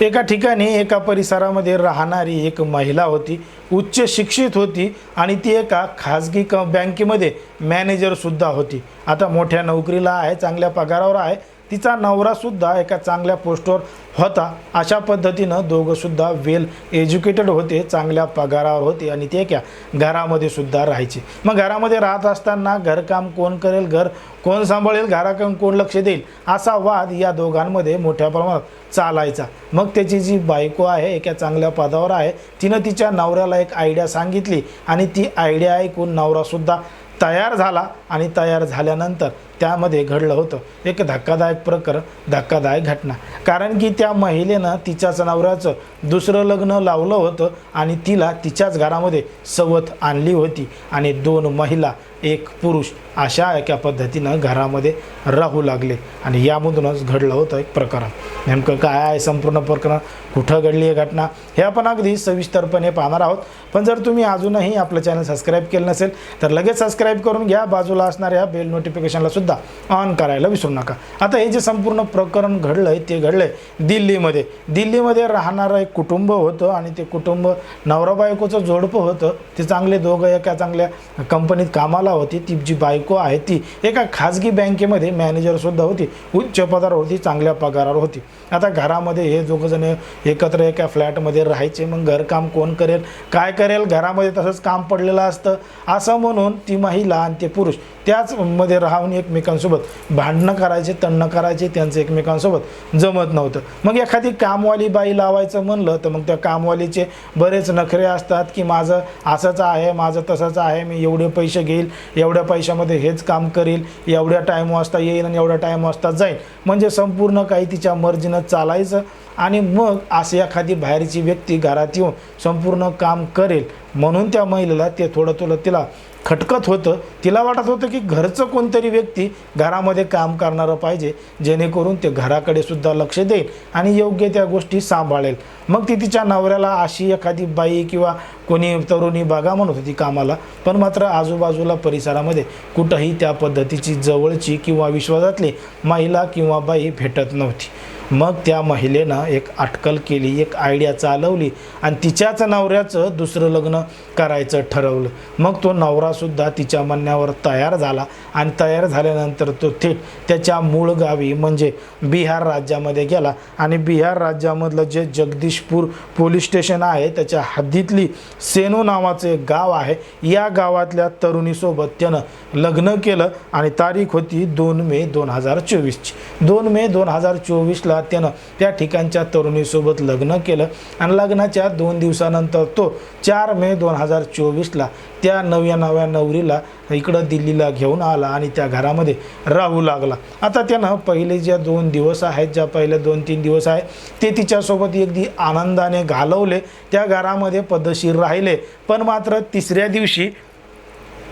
एका ठिकाणी एका परिसरामध्ये राहणारी एक महिला होती उच्च शिक्षित होती आणि ती एका खाजगी क बँकेमध्ये मॅनेजरसुद्धा होती. आता मोठ्या नोकरीला आहे चांगल्या पगारावर आहे तिचा नवरासुद्धा एका चांगल्या पोस्टवर होता. अशा पद्धतीनं दोघंसुद्धा वेल एज्युकेटेड होते चांगल्या पगारावर होते आणि ते एका घरामध्ये सुद्धा राहायचे. मग घरामध्ये राहत असताना घरकाम कोण करेल घर कोण सांभाळेल घराकडून कोण लक्ष देईल असा वाद या दोघांमध्ये मोठ्या प्रमाणात चालायचा. मग त्याची जी बायको आहे एका चांगल्या पदावर आहे तिनं तिच्या नवऱ्याला एक आयडिया सांगितली आणि ती आयडिया ऐकून नवरासुद्धा तयार झाला आणि तयार झाल्यानंतर त्यामध्ये घडलं होतं एक धक्कादायक प्रकरण धक्कादायक घटना. कारण की त्या महिलेनं तिच्याच नवऱ्याचं दुसरं लग्न लावलं होतं आणि तिला तिच्याच घरामध्ये सवत आणली होती आणि दोन महिला एक पुरुष अशा एका पद्धतीनं घरामध्ये राहू लागले. आणि यामधूनच घडलं होतं एक प्रकरण. नेमकं काय आहे संपूर्ण प्रकरण? कुठं घडली आहे घटना? हे आपण अगदी सविस्तरपणे पाहणार आहोत. पण जर तुम्ही अजूनही आपलं चॅनल सबस्क्राईब केलं नसेल तर लगेच सबस्क्राईब करून घ्या. बाजूला असणाऱ्या बेल नोटिफिकेशनला सुद्धा ऑन करायला विसरू नका. आता हे जे संपूर्ण प्रकरण घडलं आहे ते घडलं आहे दिल्लीमध्ये. दिल्लीमध्ये राहणारं एक कुटुंब होतं आणि ते कुटुंब नवरा बायकोचं जोडपं होतं. ते चांगले दोघं एका चांगल्या कंपनीत कामाला होती. ती जी बायको आहे ती एका खाजगी बँकेमध्ये मॅनेजरसुद्धा होती. उच्च पदावर होती चांगल्या पगारावर होती. आता घरामध्ये हे दोघंजण एकत्र एका फ्लॅटमध्ये राहायचे. मग घरकाम कोण करेल? काय करेल? घरामध्ये तसंच काम पडलेलं असतं. असं म्हणून ती महिला आणि ते पुरुष त्याच मध्ये राहून एकमेकांसोबत भांडणं करायचे तणणं करायचे. त्यांचं एकमेकांसोबत जमत नव्हतं. मग एखादी कामवाली बाई लावायचं म्हणलं तर मग त्या कामवालीचे बरेच नखरे असतात की माझं असंच आहे माझं तसंच आहे मी एवढे पैसे घेईल एवढ्या पैशामध्ये हेच काम करेल एवढ्या टाईम वाजता येईल आणि एवढ्या टाईम वाजता जाईल. म्हणजे संपूर्ण काही तिच्या मर्जीनं चालायचं आणि मग असे एखादी बाहेरची व्यक्ती घरात येऊन संपूर्ण काम करेल. म्हणून त्या महिलेला ते थोडं थोडं तिला खटकत होतं. तिला वाटत होतं की घरचं कोणतरी व्यक्ती घरामध्ये काम करणारं पाहिजे जेणेकरून ते घराकडे सुद्धा लक्ष देईल आणि योग्य त्या गोष्टी सांभाळेल. मग ती तिच्या नवऱ्याला अशी एखादी बाई किंवा कोणी तरुणी बघा म्हणत होती कामाला पण मात्र आजूबाजूला परिसरामध्ये कुठंही त्या पद्धतीची जवळची किंवा विश्वासातली महिला किंवा बाई भेटत नव्हती. मग त्या महिलेनं एक अटकल केली एक आयडिया चालवली आणि तिच्याच नवऱ्याचं दुसरं लग्न करायचं ठरवलं. मग तो नवरासुद्धा तिच्या म्हणण्यावर तयार झाला आणि तयार झाल्यानंतर तो थेट त्याच्या मूळ गावी म्हणजे बिहार राज्यामध्ये गेला. आणि बिहार राज्यामधलं जे जगदीशपूर पोलीस स्टेशन आहे त्याच्या हद्दीतली सेनू नावाचं एक गाव आहे. या गावातल्या तरुणीसोबत त्यानं लग्न केलं आणि तारीख होती दोन मे दोन हजार चोवीसची. दोन मे दोन हजार चोवीसला त्यानं त्या ठिकाणच्या तरुणीसोबत लग्न केलं आणि लग्नाच्या दोन दिवसानंतर तो चार मे दोन हजार चोवीसला त्या नव्या नव्या नवरीला इकडं दिल्लीला घेऊन आला आणि त्या घरामध्ये राहू लागला. आता त्यानं पहिले ज्या दोन दिवस आहेत ज्या पहिले दोन तीन दिवस आहेत ते तिच्यासोबत अगदी आनंदाने घालवले. त्या घरामध्ये पद्धतशीर राहिले. पण मात्र तिसऱ्या दिवशी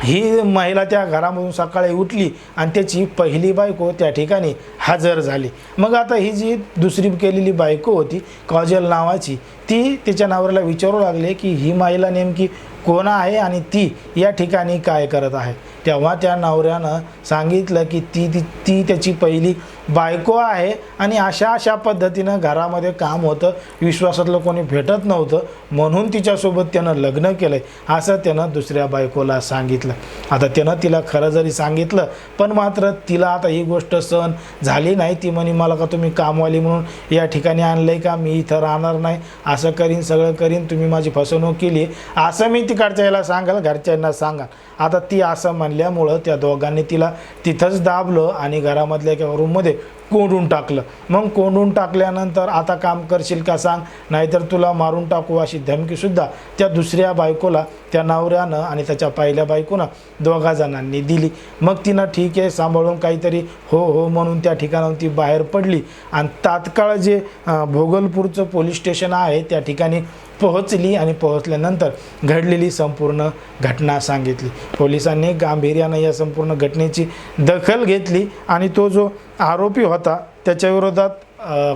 ही महिला त्या घरामधून सकाळी उठली आणि त्याची पहिली बायको त्या ठिकाणी हजर झाली. मग आता ही जी दुसरी केलेली बायको होती काजल नावाची ती तिच्या नवऱ्याला विचारू लागले की ही महिला नेमकी कोण आहे आणि ती या ठिकाणी काय करत आहे? तेव्हा त्या नवऱ्यानं सांगितलं की ती ती ती त्याची पहिली बायको आहे आणि अशा अशा पद्धतीनं घरामध्ये काम होतं. विश्वासातलं कोणी भेटत नव्हतं. म्हणून तिच्यासोबत त्यानं लग्न केलं आहे असं त्यानं दुसऱ्या बायकोला सांगितलं. आता त्यानं तिला खरं जरी सांगितलं पण मात्र तिला आता ही गोष्ट सहन झाली नाही. ती म्हणे मला का तुम्ही कामवाली म्हणून या ठिकाणी आणलं आहे का? मी इथं राहणार नाही. असं करीन सगळं करीन. तुम्ही माझी फसवणूक केली. असं मी तिकडच्या याला सांगाल घरच्यांना सांगाल. आता ती असं म्हणल्यामुळं त्या दोघांनी तिला तिथंच दाबलं आणि घरामधल्या एका रूममध्ये कोंडून टाकलं. मग कोंडून टाकल्यानंतर आता काम करशील का सांग? नाहीतर तुला मारून टाकू अशी धमकीसुद्धा त्या दुसऱ्या बायकोला त्या नवऱ्यानं आणि त्याच्या पहिल्या बायकोनं दोघा जणांनी दिली. मग तिनं ठीक आहे सांभाळून काहीतरी हो हो म्हणून त्या ठिकाणाहून ती बाहेर पडली. आणि तात्काळ जे भोगलपूरचं पोलीस स्टेशन आहे त्या ठिकाणी पोहोचली आणि पोहोचल्यानंतर घडलेली संपूर्ण घटना सांगितली. पोलिसांनी गांभीर्यानं या संपूर्ण घटनेची दखल घेतली आणि तो जो आरोपी होता. त्याच्याविरोधात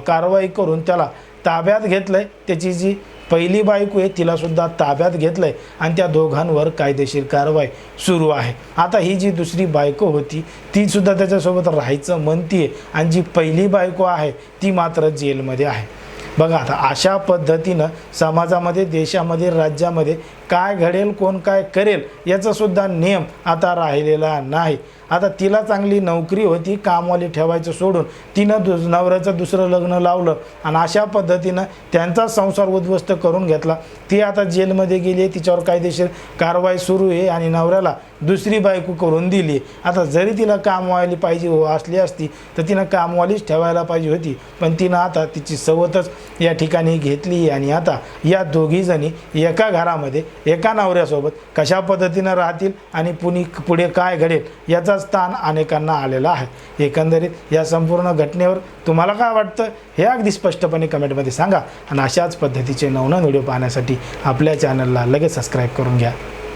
कारवाई करून त्याला ताब्यात घेतलं आहे त्याची जी पहिली बायको आहे तिलासुद्धा ताब्यात घेतलं आहे आणि त्या दोघांवर कायदेशीर कारवाई सुरू आहे. आता ही जी दुसरी बायको होती तीसुद्धा त्याच्यासोबत राहायचं म्हणतीये आणि जी पहिली बायको आहे ती मात्र जेलमध्ये आहे. बघा आता अशा पद्धतीनं समाजामध्ये देशामध्ये राज्यामध्ये काय घडेल कोण काय करेल याचासुद्धा नियम आता राहिलेला नाही. आता तिला चांगली नोकरी होती कामवाली ठेवायचं सोडून तिनं दु नवऱ्याचं दुसरं लग्न लावलं आणि अशा पद्धतीनं त्यांचा संसार उद्ध्वस्त करून घेतला. ती आता जेलमध्ये गेली आहे तिच्यावर कायदेशीर कारवाई सुरू आहे आणि नवऱ्याला दुसरी बायको करून दिली आता जरी तिला कामवाली पाहिजे हो असली असती तर तिनं कामवालीच ठेवायला पाहिजे होती. पण तिनं आता तिची सवतच या ठिकाणी घेतली आणि आता या दोघीजणी एका घरामध्ये एका नवऱ्यासोबत कशा पद्धतीनं राहतील आणि पुणी पुढे काय घडेल याचा स्थान अनेकांना आलेला आहे. एकंदरीत या संपूर्ण घटनेवर तुम्हाला काय वाटतं? हे अगदी स्पष्टपणे कमेंटमध्ये सांगा. आणि अशाच पद्धतीचे नवनवीन व्हिडिओ पाहण्यासाठी आपल्या चॅनलला लगेच सबस्क्राईब करून घ्या.